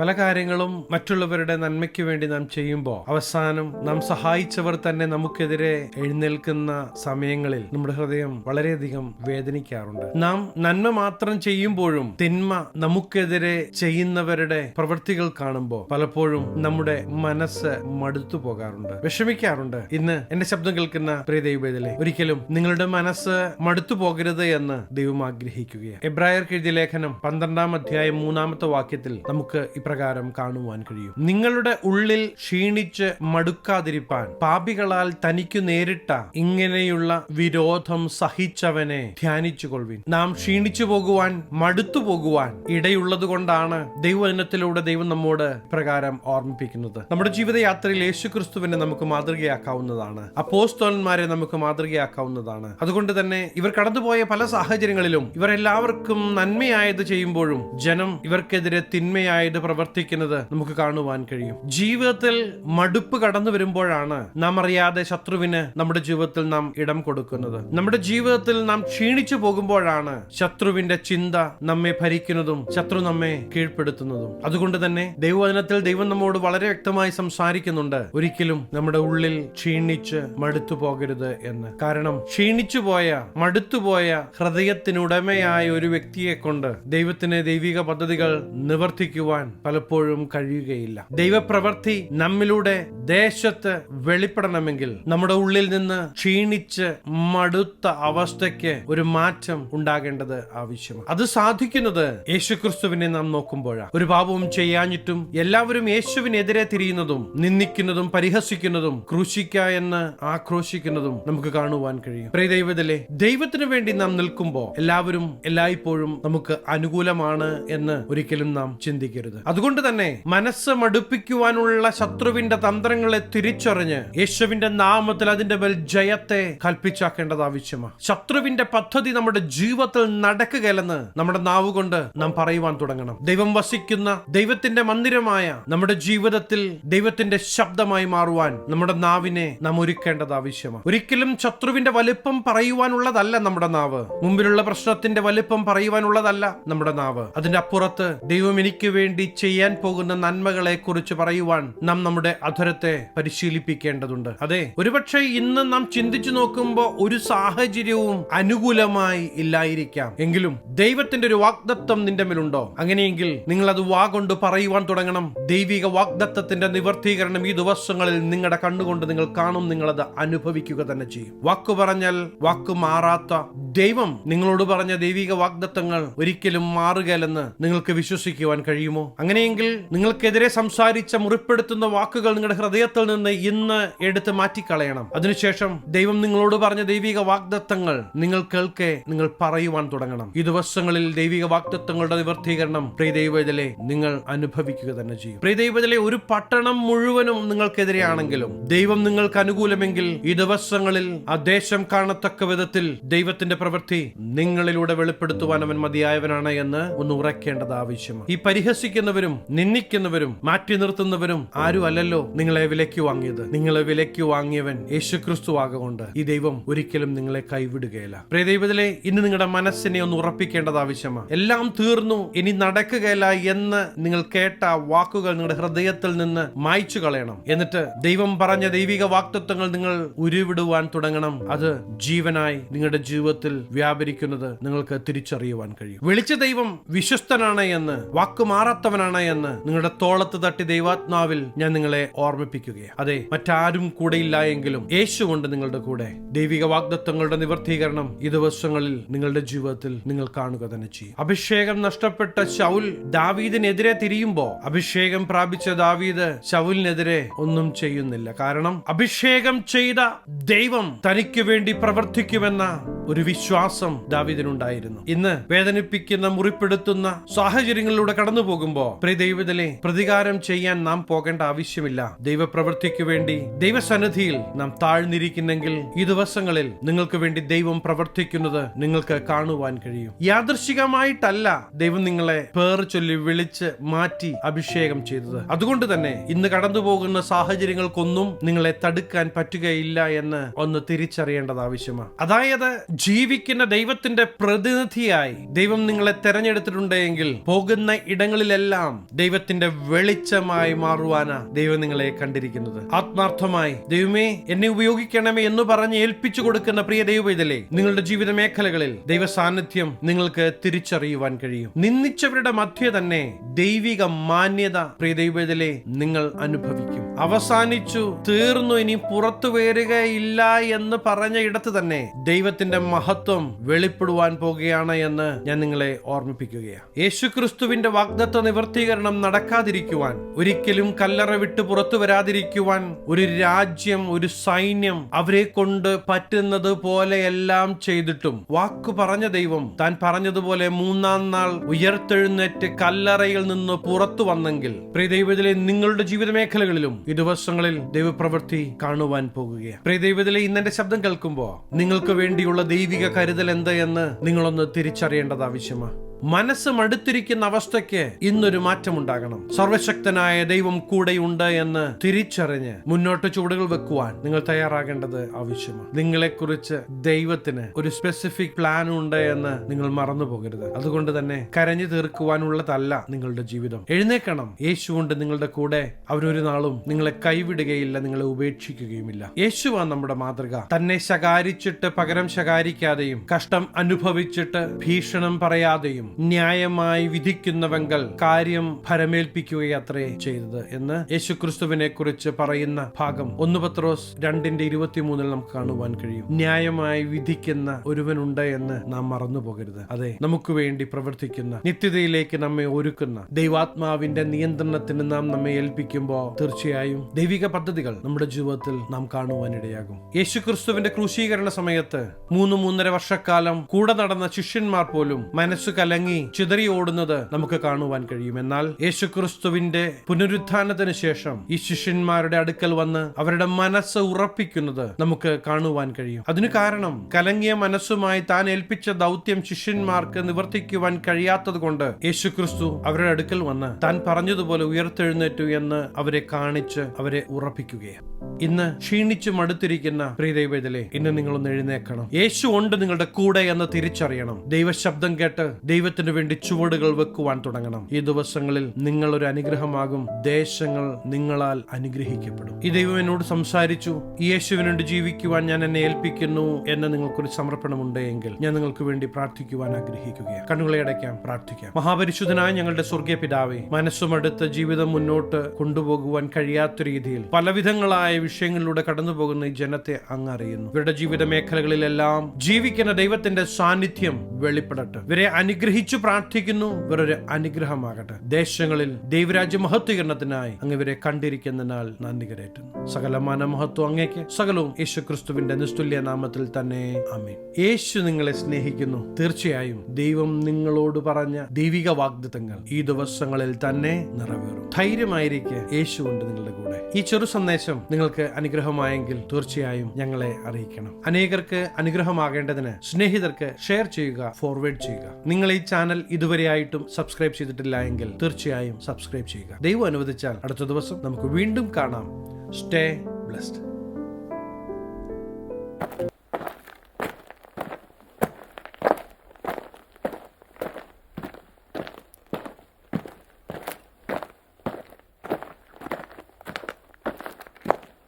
പല കാര്യങ്ങളും മറ്റുള്ളവരുടെ നന്മയ്ക്ക് വേണ്ടി നാം ചെയ്യുമ്പോൾ അവസാനം നാം സഹായിച്ചവർ തന്നെ നമുക്കെതിരെ എഴുന്നേൽക്കുന്ന സമയങ്ങളിൽ നമ്മുടെ ഹൃദയം വളരെയധികം വേദനിക്കാറുണ്ട്. നാം നന്മ മാത്രം ചെയ്യുമ്പോഴും തിന്മ നമുക്കെതിരെ ചെയ്യുന്നവരുടെ പ്രവൃത്തികൾ കാണുമ്പോൾ പലപ്പോഴും നമ്മുടെ മനസ്സ് മടുത്തു പോകാറുണ്ട്. വിഷമിക്കാറുണ്ട്. ഇന്ന് എന്റെ ശബ്ദം കേൾക്കുന്ന പ്രിയ ദൈവത്തിലെ ഒരിക്കലും നിങ്ങളുടെ മനസ്സ് മടുത്തു പോകരുത് എന്ന് ദൈവം ആഗ്രഹിക്കുകയാണ്. എബ്രായർക്ക് എഴുതിയ ലേഖനം പന്ത്രണ്ടാം അധ്യായം മൂന്നാമത്തെ വാക്യത്തിൽ നമുക്ക് ഇപ്രകാരം കാണുവാൻ കഴിയും. നിങ്ങളുടെ ഉള്ളിൽ ക്ഷീണിച്ച് മടുക്കാതിരിപ്പാൻ പാപികളാൽ തനിക്കു നേരിട്ട ഇങ്ങനെയുള്ള വിരോധം സഹിച്ചവനെ ധ്യാനിച്ചുകൊള്ളുവിൻ. നാം ക്ഷീണിച്ചു പോകുവാൻ മടുത്തു പോകുവാൻ ഇടയുള്ളത് കൊണ്ടാണ് ദൈവവചനത്തിലൂടെ ദൈവം നമ്മോട് പ്രകാരം ഓർമ്മിപ്പിക്കുന്നത്. നമ്മുടെ ജീവിതയാത്രയിൽ യേശു ക്രിസ്തുവിനെ നമുക്ക് മാതൃകയാക്കാവുന്നതാണ്. അപ്പോസ്തോലന്മാരെ നമുക്ക് മാതൃകയാക്കാവുന്നതാണ്. അതുകൊണ്ട് തന്നെ ഇവർ കടന്നുപോയ പല സാഹചര്യങ്ങളിലും ഇവർ എല്ലാവർക്കും നന്മയായത് ചെയ്യുമ്പോഴും ജനം ഇവർക്കെതിരെ തിന്മയായത് പ്രവർത്തിക്കുന്നത് നമുക്ക് കാണുവാൻ കഴിയും. ജീവിതത്തിൽ മടുപ്പ് കടന്നു വരുമ്പോഴാണ് നാം അറിയാതെ ശത്രുവിന് നമ്മുടെ ജീവിതത്തിൽ നാം ഇടം കൊടുക്കുന്നത്. നമ്മുടെ ജീവിതത്തിൽ നാം ക്ഷീണിച്ചു പോകുമ്പോഴാണ് ശത്രുവിന്റെ ചിന്ത നമ്മെ ഭരിക്കുന്നതും ശത്രു നമ്മെ കീഴ്പ്പെടുത്തുന്നതും. അതുകൊണ്ട് തന്നെ ദൈവവചനത്തിൽ ദൈവം നമ്മോട് വളരെ വ്യക്തമായി സംസാരിക്കുന്നുണ്ട്. ഒരിക്കലും നമ്മുടെ ഉള്ളിൽ ക്ഷീണിച്ച് മടുത്തു പോകരുത് എന്ന്. കാരണം ക്ഷീണിച്ചു പോയ മടുത്തുപോയ ഹൃദയത്തിനുടമയായ ഒരു വ്യക്തിയെ കൊണ്ട് ദൈവത്തിന് ദൈവിക പദ്ധതികൾ നിവർത്തിക്കുവാൻ പലപ്പോഴും കഴിയുകയില്ല. ദൈവപ്രവർത്തി നമ്മിലൂടെ ദേശത്ത് വെളിപ്പെടണമെങ്കിൽ നമ്മുടെ ഉള്ളിൽ നിന്ന് ക്ഷീണിച്ച് മടുത്ത അവസ്ഥയ്ക്ക് ഒരു മാറ്റം ഉണ്ടാകേണ്ടത് ആവശ്യമാണ്. അത് സാധിക്കുന്നത് യേശുക്രിസ്തുവിനെ നാം നോക്കുമ്പോഴാണ്. ഒരു പാപവും ചെയ്യാഞ്ഞിട്ടും എല്ലാവരും യേശുവിനെതിരെ തിരിയുന്നതും നിന്ദിക്കുന്നതും പരിഹസിക്കുന്നതും ക്രൂശിക്ക എന്ന് ആക്രോശിക്കുന്നതും നമുക്ക് കാണുവാൻ കഴിയും. പ്രിയ ദൈവത്തിലെ ദൈവത്തിന് വേണ്ടി നാം നിൽക്കുമ്പോൾ എല്ലാവരും എല്ലായ്പ്പോഴും നമുക്ക് അനുകൂലമാണ് എന്ന് ഒരിക്കലും നാം ചിന്തിക്കരുത്. അതുകൊണ്ട് തന്നെ മനസ്സ് മടുപ്പിക്കുവാനുള്ള ശത്രുവിന്റെ തന്ത്രങ്ങളെ തിരിച്ചറിഞ്ഞ് യേശുവിന്റെ നാമത്തിൽ അതിന്റെ മേൽ ജയത്തെ കൽപ്പിച്ചാക്കേണ്ടത് ആവശ്യമാണ് ശത്രുവിന്റെ പദ്ധതി നമ്മുടെ ജീവിതത്തിൽ നടക്കുകയല്ലെന്ന് നമ്മുടെ നാവ് കൊണ്ട് നാം പറയുവാൻ തുടങ്ങണം. ദൈവം വസിക്കുന്ന ദൈവത്തിന്റെ മന്ദിരമായ നമ്മുടെ ജീവിതത്തിൽ ദൈവത്തിന്റെ ശബ്ദമായി മാറുവാൻ നമ്മുടെ നാവിനെ നാം ഒരുക്കേണ്ടത് ആവശ്യമാണ് ഒരിക്കലും ശത്രുവിന്റെ വലിപ്പം പറയുവാനുള്ളതല്ല നമ്മുടെ നാവ്. മുമ്പിലുള്ള പ്രശ്നത്തിന്റെ വലിപ്പം പറയുവാനുള്ളതല്ല നമ്മുടെ നാവ്. അതിന്റെ അപ്പുറത്ത് ദൈവം എനിക്ക് വേണ്ടി ചെയ്യാൻ പോകുന്ന നന്മകളെ കുറിച്ച് പറയുവാൻ നാം നമ്മുടെ അധരത്തെ പരിശീലിപ്പിക്കേണ്ടതുണ്ട്. അതെ ഒരുപക്ഷെ ഇന്ന് നാം ചിന്തിച്ചു നോക്കുമ്പോൾ ഒരു സാഹചര്യവും അനുകൂലമായി ഇല്ലായിരിക്കാം. എങ്കിലും ദൈവത്തിന്റെ ഒരു വാഗ്ദത്വം നിന്റെ മേലുണ്ടോ? അങ്ങനെയെങ്കിൽ നിങ്ങൾ അത് വാ കൊണ്ട് പറയുവാൻ തുടങ്ങണം. ദൈവിക വാഗ്ദത്വത്തിന്റെ നിവർത്തീകരണം ഈ ദിവസങ്ങളിൽ നിങ്ങളുടെ കണ്ണുകൊണ്ട് നിങ്ങൾ കാണും നിങ്ങൾ അത് അനുഭവിക്കുക തന്നെ ചെയ്യും. വാക്കു പറഞ്ഞാൽ വാക്കു മാറാത്ത ദൈവം നിങ്ങളോട് പറഞ്ഞ ദൈവിക വാഗ്ദത്തങ്ങൾ ഒരിക്കലും മാറുകയല്ലെന്ന് നിങ്ങൾക്ക് വിശ്വസിക്കുവാൻ കഴിയുമോ? അങ്ങനെയെങ്കിൽ നിങ്ങൾക്കെതിരെ സംസാരിച്ച മുറിപ്പെടുത്തുന്ന വാക്കുകൾ നിങ്ങളുടെ ഹൃദയത്തിൽ നിന്ന് ഇന്ന് എടുത്ത് മാറ്റിക്കളയണം. അതിനുശേഷം ദൈവം നിങ്ങളോട് പറഞ്ഞ ദൈവിക വാഗ്ദത്തങ്ങൾ നിങ്ങൾ കേൾക്കെ നിങ്ങൾ പറയുവാൻ തുടങ്ങണം. ഈ ദിവസങ്ങളിൽ ദൈവിക വാഗ്ദത്തങ്ങളുടെ നിവർത്തീകരണം പ്രിയ ദൈവത്തിലെ നിങ്ങൾ അനുഭവിക്കുക തന്നെ ചെയ്യും. പ്രിയ ദൈവത്തിലെ ഒരു പട്ടണം മുഴുവനും നിങ്ങൾക്കെതിരെയാണെങ്കിലും ദൈവം നിങ്ങൾക്ക് അനുകൂലമെങ്കിൽ ഈ ദിവസങ്ങളിൽ ആ ദേശം കാണത്തക്ക വിധത്തിൽ ദൈവത്തിന്റെ പ്രവൃത്തി നിങ്ങളിലൂടെ വെളിപ്പെടുത്തുവാൻ അവൻ മതിയായവനാണ് എന്ന് ഒന്ന് ഉറക്കേണ്ടത് ആവശ്യമാണ്. ഈ പരിഹസിക്കുന്നവരും നിന്ദിക്കുന്നവരും മാറ്റി നിർത്തുന്നവരും ആരും അല്ലല്ലോ നിങ്ങളെ വിലയ്ക്ക് വാങ്ങിയത്. നിങ്ങളെ വിലയ്ക്ക് വാങ്ങിയവൻ യേശു ക്രിസ്തു ആകൊണ്ട് ഈ ദൈവം ഒരിക്കലും നിങ്ങളെ കൈവിടുകയില്ല. പ്രിയ ദൈവത്തിലെ ഇന്ന് നിങ്ങളുടെ മനസ്സിനെ ഒന്ന് ഉറപ്പിക്കേണ്ടത് ആവശ്യമാണ്. എല്ലാം തീർന്നു ഇനി നടക്കുകയില്ല എന്ന് നിങ്ങൾ കേട്ട വാക്കുകൾ നിങ്ങളുടെ ഹൃദയത്തിൽ നിന്ന് മായ്ച്ചു കളയണം. എന്നിട്ട് ദൈവം പറഞ്ഞ ദൈവിക വാക്തത്വങ്ങൾ നിങ്ങൾ ഉരുവിടുവാൻ തുടങ്ങണം. അത് ജീവനായി നിങ്ങളുടെ ജീവിതത്തിൽ വ്യാപരിക്കുന്നത് നിങ്ങൾക്ക് തിരിച്ചറിയുവാൻ കഴിയും. വിളിച്ച ദൈവം വിശ്വസ്തനാണ് എന്ന് വാക്ക് മാറാത്തവനാണ് എന്ന് നിങ്ങളുടെ തോളത്ത് തട്ടി ദൈവാത്മാവിൽ ഞാൻ നിങ്ങളെ ഓർമ്മിപ്പിക്കുകയാണ്. അതെ മറ്റാരും കൂടെയില്ല എങ്കിലും യേശു കൊണ്ട് നിങ്ങളുടെ കൂടെ. ദൈവിക വാഗ്ദത്വങ്ങളുടെ നിവർത്തീകരണം ഈ ദിവസങ്ങളിൽ നിങ്ങളുടെ ജീവിതത്തിൽ നിങ്ങൾ കാണുക തന്നെ ചെയ്യും. അഭിഷേകം നഷ്ടപ്പെട്ട ശൗൽ ദാവീദിനെതിരെ തിരിയുമ്പോ അഭിഷേകം പ്രാപിച്ച ദാവീദ് ശൗലിനെതിരെ ഒന്നും ചെയ്യുന്നില്ല. കാരണം അഭിഷേകം ചെയ്ത ദൈവം തനിക്ക് വേണ്ടി പ്രവർത്തിക്കുമെന്ന ഒരു വിശ്വാസം ദാവിദിനുണ്ടായിരുന്നു. ഇന്ന് വേദനിപ്പിക്കുന്ന മുറിപ്പെടുത്തുന്ന സാഹചര്യങ്ങളിലൂടെ കടന്നു പോകുമ്പോ ദൈവത്തിലെ പ്രതികാരം ചെയ്യാൻ നാം പോകേണ്ട ആവശ്യമില്ല. ദൈവപ്രവൃത്തിക്ക് വേണ്ടി ദൈവസന്നിധിയിൽ നാം താഴ്ന്നിരിക്കുന്നെങ്കിൽ ഈ ദിവസങ്ങളിൽ നിങ്ങൾക്ക് വേണ്ടി ദൈവം പ്രവർത്തിക്കുന്നത് നിങ്ങൾക്ക് കാണുവാൻ കഴിയും. യാദൃശികമായിട്ടല്ല ദൈവം നിങ്ങളെ പേർ ചൊല്ലി വിളിച്ച് മാറ്റി അഭിഷേകം ചെയ്തത്. അതുകൊണ്ട് തന്നെ ഇന്ന് കടന്നു പോകുന്ന സാഹചര്യങ്ങൾക്കൊന്നും നിങ്ങളെ തടുക്കാൻ പറ്റുകയില്ല എന്ന് ഒന്ന് തിരിച്ചറിയേണ്ടത് ആവശ്യമാണ്. അതായത് ജീവിക്കുന്ന ദൈവത്തിന്റെ പ്രതിനിധിയായി ദൈവം നിങ്ങളെ തെരഞ്ഞെടുത്തിട്ടുണ്ടെങ്കിൽ പോകുന്ന ഇടങ്ങളിലെല്ലാം ദൈവത്തിന്റെ വെളിച്ചമായി മാറുവാനാ ദൈവം നിങ്ങളെ കണ്ടിരിക്കുന്നത്. ആത്മാർത്ഥമായി ദൈവമേ എന്നെ ഉപയോഗിക്കണമേ എന്ന് പറഞ്ഞ് ഏൽപ്പിച്ചു കൊടുക്കുന്ന പ്രിയ ദൈവവേദലേ നിങ്ങളുടെ ജീവിത മേഖലകളിൽ ദൈവ സാന്നിധ്യം നിങ്ങൾക്ക് തിരിച്ചറിയുവാൻ കഴിയും. നിന്ദിച്ചവരുടെ മധ്യ തന്നെ ദൈവിക മാന്യത പ്രിയ ദൈവവേദലേ നിങ്ങൾ അനുഭവിക്കും. അവസാനിച്ചു തീർന്നു ഇനി പുറത്തു വരികയില്ല എന്ന് പറഞ്ഞ ഇടത്ത് തന്നെ ദൈവത്തിന്റെ മഹത്വം വെളിപ്പെടുവാൻ പോകുകയാണ് എന്ന് ഞാൻ നിങ്ങളെ ഓർമ്മിപ്പിക്കുകയാണ്. യേശുക്രിസ്തുവിന്റെ വാഗ്ദത്വ നിവർത്തീകരണം നടക്കാതിരിക്കുവാൻ ഒരിക്കലും കല്ലറ വിട്ട് പുറത്തു വരാതിരിക്കുവാൻ ഒരു രാജ്യം ഒരു സൈന്യം അവരെ കൊണ്ട് പറ്റുന്നത് പോലെയെല്ലാം ചെയ്തിട്ടും വാക്കു പറഞ്ഞ ദൈവം താൻ പറഞ്ഞതുപോലെ മൂന്നാം നാൾ ഉയർത്തെഴുന്നേറ്റ് കല്ലറയിൽ നിന്ന് പുറത്തു വന്നെങ്കിൽ പ്രിയ ദൈവത്തിലെ നിങ്ങളുടെ ജീവിത മേഖലകളിലും ഈ ദിവസങ്ങളിൽ ദൈവപ്രവൃത്തി കാണുവാൻ പോകുകയാണ്. പ്രിയ ദൈവത്തിലെ ഇന്നെന്റെ ശബ്ദം കേൾക്കുമ്പോൾ നിങ്ങൾക്ക് വേണ്ടിയുള്ള ദൈവിക കരുതൽ എന്ത് എന്ന് നിങ്ങളൊന്ന് തിരിച്ചറിയേണ്ടത് ആവശ്യമാണ്. മനസ്സ് മടുത്തിരിക്കുന്ന അവസ്ഥയ്ക്ക് ഇന്നൊരു മാറ്റമുണ്ടാകണം. സർവശക്തനായ ദൈവം കൂടെയുണ്ട് എന്ന് തിരിച്ചറിഞ്ഞ് മുന്നോട്ട് ചുവടുകൾ വെക്കുവാൻ നിങ്ങൾ തയ്യാറാകേണ്ടത് ആവശ്യമാണ്. നിങ്ങളെക്കുറിച്ച് ദൈവത്തിന് ഒരു സ്പെസിഫിക് പ്ലാൻ ഉണ്ട് എന്ന് നിങ്ങൾ മറന്നു പോകരുത് അതുകൊണ്ട് തന്നെ കരഞ്ഞു തീർക്കുവാനുള്ളതല്ല നിങ്ങളുടെ ജീവിതം. എഴുന്നേക്കണം യേശു കൊണ്ട് നിങ്ങളുടെ കൂടെ അവരൊരു നാളും നിങ്ങളെ കൈവിടുകയില്ല നിങ്ങളെ ഉപേക്ഷിക്കുകയുമില്ല. യേശുവാണ് നമ്മുടെ മാതൃക. തന്നെ ശകാരിച്ചിട്ട് പകരം ശകാരിക്കാതെയും കഷ്ടം അനുഭവിച്ചിട്ട് ഭീഷണം പറയാതെയും ന്യായമായി വിധിക്കുന്നവങ്കൽ കാര്യം ഫലമേൽപ്പിക്കുകയത്രേ ചെയ്തത് എന്ന് യേശുക്രിസ്തുവിനെ കുറിച്ച് പറയുന്ന ഭാഗം ഒന്ന് പത്രോസ് രണ്ടിന്റെ ഇരുപത്തിമൂന്നിൽ നമുക്ക് കാണുവാൻ കഴിയും. ന്യായമായി വിധിക്കുന്ന ഒരുവനുണ്ട് എന്ന് നാം മറന്നു പോകരുത്. അതെ നമുക്ക് വേണ്ടി പ്രവർത്തിക്കുന്ന നിത്യതയിലേക്ക് നമ്മെ ഒരുക്കുന്ന ദൈവാത്മാവിന്റെ നിയന്ത്രണത്തിന് നാം നമ്മെ ഏൽപ്പിക്കുമ്പോൾ തീർച്ചയായും ദൈവിക പദ്ധതികൾ നമ്മുടെ ജീവിതത്തിൽ നാം കാണുവാനിടയാകും. യേശുക്രിസ്തുവിന്റെ ക്രൂശീകരണ സമയത്ത് മൂന്ന് മൂന്നര വർഷക്കാലം കൂടെ നടന്ന ശിഷ്യന്മാർ പോലും മനസ്സ് കലങ്ങി ചിതറി ഓടുന്നത് നമുക്ക് കാണുവാൻ കഴിയും. എന്നാൽ യേശുക്രിസ്തുവിന്റെ പുനരുത്ഥാനത്തിന് ശേഷം ഈ ശിഷ്യന്മാരുടെ അടുക്കൽ വന്ന് അവരുടെ മനസ്സ് ഉറപ്പിക്കുന്നത് നമുക്ക് കാണുവാൻ കഴിയും. അതിനു കാരണം കലങ്ങിയ മനസ്സുമായി താൻ ഏൽപ്പിച്ച ദൗത്യം ശിഷ്യന്മാർക്ക് നിവർത്തിക്കുവാൻ കഴിയാത്തത് കൊണ്ട് യേശുക്രിസ്തു അവരുടെ അടുക്കൽ വന്ന് താൻ പറഞ്ഞതുപോലെ ഉയർത്തെഴുന്നേറ്റു എന്ന് അവരെ കാണിച്ച് അവരെ ഉറപ്പിക്കുകയാണ്. ഇന്ന് ക്ഷീണിച്ചു മടുത്തിരിക്കുന്ന പ്രീതൈവേദലെ ഇന്ന് നിങ്ങളൊന്ന് എഴുന്നേക്കണം യേശു ഉണ്ട് നിങ്ങളുടെ കൂടെ എന്ന് തിരിച്ചറിയണം. ദൈവശബ്ദം കേട്ട് ദൈവത്തിന് വേണ്ടി ചുവടുകൾ വെക്കുവാൻ തുടങ്ങണം. ഈ ദിവസങ്ങളിൽ നിങ്ങൾ ഒരു അനുഗ്രഹമാകും. ദേശങ്ങൾ നിങ്ങളാൽ അനുഗ്രഹിക്കപ്പെടും. ഈ ദൈവം എന്നോട് സംസാരിച്ചു യേശുവിന് ജീവിക്കുവാൻ ഞാൻ എന്നെ ഏൽപ്പിക്കുന്നു എന്ന് നിങ്ങൾക്കൊരു സമർപ്പണമുണ്ട് എങ്കിൽ ഞാൻ നിങ്ങൾക്ക് വേണ്ടി പ്രാർത്ഥിക്കുവാൻ ആഗ്രഹിക്കുകയാണ്. കണ്ണുകളെ അടയ്ക്കാം പ്രാർത്ഥിക്കാം. മഹാപരിശുദ്ധനായ ഞങ്ങളുടെ സ്വർഗീയ പിതാവേ മനസ്സുമടുത്ത് ജീവിതം മുന്നോട്ട് കൊണ്ടുപോകുവാൻ കഴിയാത്ത രീതിയിൽ പലവിധങ്ങളായ വിഷയങ്ങളിലൂടെ കടന്നു പോകുന്ന ഈ ജനത്തെ അങ്ങ് അറിയുന്നു. ഇവരുടെ ജീവിത മേഖലകളിലെല്ലാം ജീവിക്കുന്ന ദൈവത്തിന്റെ സാന്നിധ്യം വെളിപ്പെടട്ടെ. ഇവരെ അനുഗ്രഹിച്ചു പ്രാർത്ഥിക്കുന്നു. ഇവരൊരു അനുഗ്രഹമാകട്ടെ. ദേശങ്ങളിൽ ദൈവരാജ്യ മഹത്വീകരണത്തിനായി അങ്ങ് ഇവരെ കണ്ടിരിക്കുന്നതിനാൽ നന്ദി കരയറ്റുന്നു സകലമാന മഹത്വം അങ്ങേക്ക് സകലവും യേശു ക്രിസ്തുവിന്റെ നിസ്തുല്യ നാമത്തിൽ തന്നെ. അമീൻ യേശു നിങ്ങളെ സ്നേഹിക്കുന്നു. തീർച്ചയായും ദൈവം നിങ്ങളോട് പറഞ്ഞ ദൈവിക വാഗ്ദത്തങ്ങൾ ഈ ദിവസങ്ങളിൽ തന്നെ നിറവേറും. ധൈര്യമായിരിക്കെ യേശു ഉണ്ട് നിങ്ങളുടെ കൂടെ. ഈ ചെറു സന്ദേശം നിങ്ങൾക്ക് അനുഗ്രഹമായെങ്കിൽ തീർച്ചയായും ഞങ്ങളെ അറിയിക്കണം. അനേകർക്ക് അനുഗ്രഹമാകേണ്ടതിന് സ്നേഹിതർക്ക് ഷെയർ ചെയ്യുക ഫോർവേഡ് ചെയ്യുക. നിങ്ങൾ ഈ ചാനൽ ഇതുവരെയായിട്ടും സബ്സ്ക്രൈബ് ചെയ്തിട്ടില്ല എങ്കിൽ തീർച്ചയായും സബ്സ്ക്രൈബ് ചെയ്യുക. ദൈവം അനുവദിച്ചാൽ അടുത്ത ദിവസം നമുക്ക് വീണ്ടും കാണാം. Stay blessed